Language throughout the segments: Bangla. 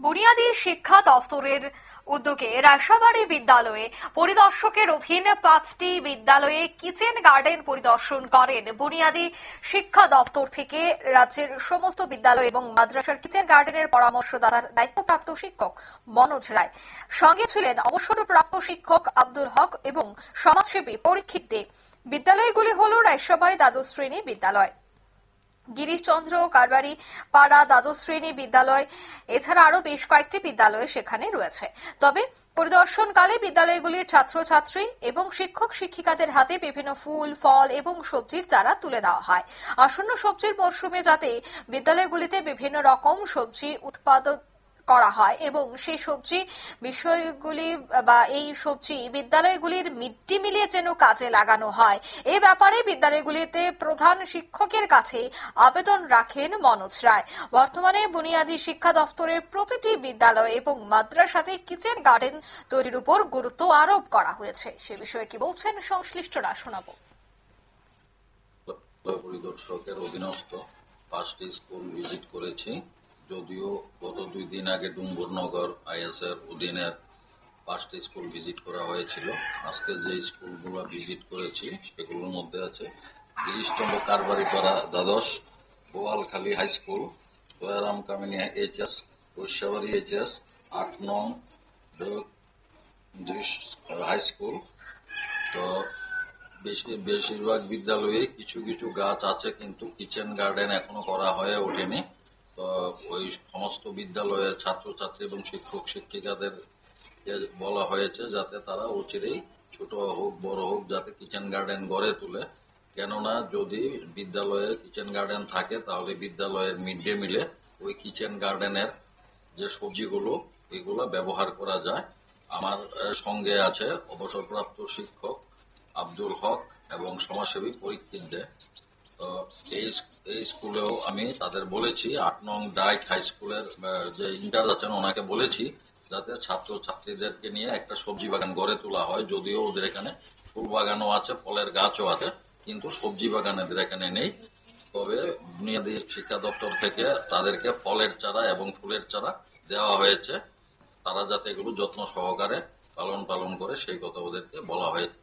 বুনিয়াদী শিক্ষা দফতরের উদ্যোগে রাসাবাড়ি বিদ্যালয়ে পরিদর্শকের অধীন পাঁচটি বিদ্যালয়ে কিচেন গার্ডেন পরিদর্শন করেন বুনিয়াদী শিক্ষা দফতর থেকে রাজ্যের সমস্ত বিদ্যালয় এবং মাদ্রাসার কিচেন গার্ডেনের পরামর্শদাতার দায়িত্বপ্রাপ্ত শিক্ষক মনোজ রায়। সঙ্গে ছিলেন অবসরপ্রাপ্ত শিক্ষক আব্দুল হক এবং সমাজসেবী পরীক্ষিত দে। বিদ্যালয়গুলি হল রায়সাবাড়ি দ্বাদশ শ্রেণি বিদ্যালয়। গিরিশচন্দ্র, কারবারি পাড়া, দ্বাদশ শ্রেণি বিদ্যালয়, এছাড়া আরও বেশ কয়েকটি বিদ্যালয় সেখানে রয়েছে। তবে পরিদর্শনকালে বিদ্যালয়গুলির ছাত্রছাত্রী এবং শিক্ষক শিক্ষিকাদের হাতে বিভিন্ন ফুল, ফল এবং সবজির চারা তুলে দেওয়া হয়। আসন্ন সবজির মরশুমে যাতে বিদ্যালয়গুলিতে বিভিন্ন রকম সবজি উৎপাদন করা হয় এবং সেই সবজি বিষয়গুলি, বা এই সবজি বিদ্যালয়গুলির মিড ডে যেন কাজে লাগানো হয়। এ ব্যাপারে বিদ্যালয়গুলিতে প্রধান শিক্ষকের কাছে আবেদন রাখেন মনোজ রায়। বর্তমানে বুনিয়াদী শিক্ষা দপ্তরের প্রতিটি বিদ্যালয় এবং মাদ্রাসাতে কিচেন গার্ডেন তৈরির উপর গুরুত্ব আরোপ করা হয়েছে। সে বিষয়ে কি বলছেন সংশ্লিষ্টরা শোনাবো। পরিদর্শকের অধীনস্থ পাঁচটি স্কুল ভিজিট করেছি। যদিও গত দুই দিন আগে ডুম্বুরনগর আইএসএর অধীনের পাঁচটি স্কুল ভিজিট করা হয়েছিল। আজকে যে স্কুলগুলো ভিজিট করেছি, সেগুলোর মধ্যে আছে গিরিশচন্দ্র কারবারিপাড়া দ্বাদশ, Goalkhali high school, Dayaram Kamini HS Raishabari HS আট নং হাই স্কুল। তো বেশি, বেশিরভাগ বিদ্যালয়ে কিছু কিছু গাছ আছে, কিন্তু কিচেন গার্ডেন এখনও করা হয়ে ওঠেনি। ওই সমস্ত বিদ্যালয়ের ছাত্রছাত্রী এবং শিক্ষক, শিক্ষিকাদের বলা হয়েছে যাতে তারা অচিরেই ছোট হোক, বড় হোক, যাতে কিচেন গার্ডেন গড়ে তোলে। কেননা যদি বিদ্যালয়ে কিচেন গার্ডেন থাকে, তাহলে বিদ্যালয়ের মিড ডে মিলে ওই কিচেন গার্ডেনের যে সবজিগুলো, এগুলো ব্যবহার করা যায়। আমার সঙ্গে আছে অবসরপ্রাপ্ত শিক্ষক আব্দুল হক এবং সমাজসেবী পরীক্ষিত দে। তো এই এই স্কুলেও আমি তাদের বলেছি, আট নং ডাইক হাই স্কুলের যে ইন্টার্জ আছেন ওনাকে বলেছি, যাতে ছাত্র ছাত্রীদেরকে নিয়ে একটা সবজি বাগান গড়ে তোলা হয়। যদিও ওদের এখানে ফুল বাগানও আছে, ফলের গাছও আছে, কিন্তু সবজি বাগান এদের এখানে নেই। তবে বুনিয়াদী শিক্ষা দপ্তর থেকে তাদেরকে ফলের চারা এবং ফুলের চারা দেওয়া হয়েছে। তারা যাতে এগুলো যত্ন সহকারে পালন পালন করে, সেই কথা ওদেরকে বলা হয়েছে।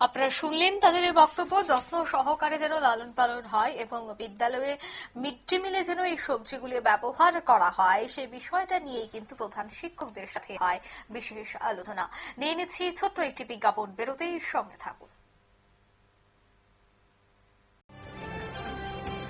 আপনারা শুনলেন তাদের এই বক্তব্য, যত্ন সহকারে যেন লালন পালন হয় এবং বিদ্যালয়ে মিড ডে মিলে যেন এই সবজিগুলি ব্যবহার করা হয় সেই বিষয়টা নিয়ে কিন্তু প্রধান শিক্ষকদের সাথে হয় বিশেষ আলোচনা। নিয়ে নিচ্ছি ছোট্ট একটি বিজ্ঞাপন, বেরোতেই সঙ্গে থাকুন।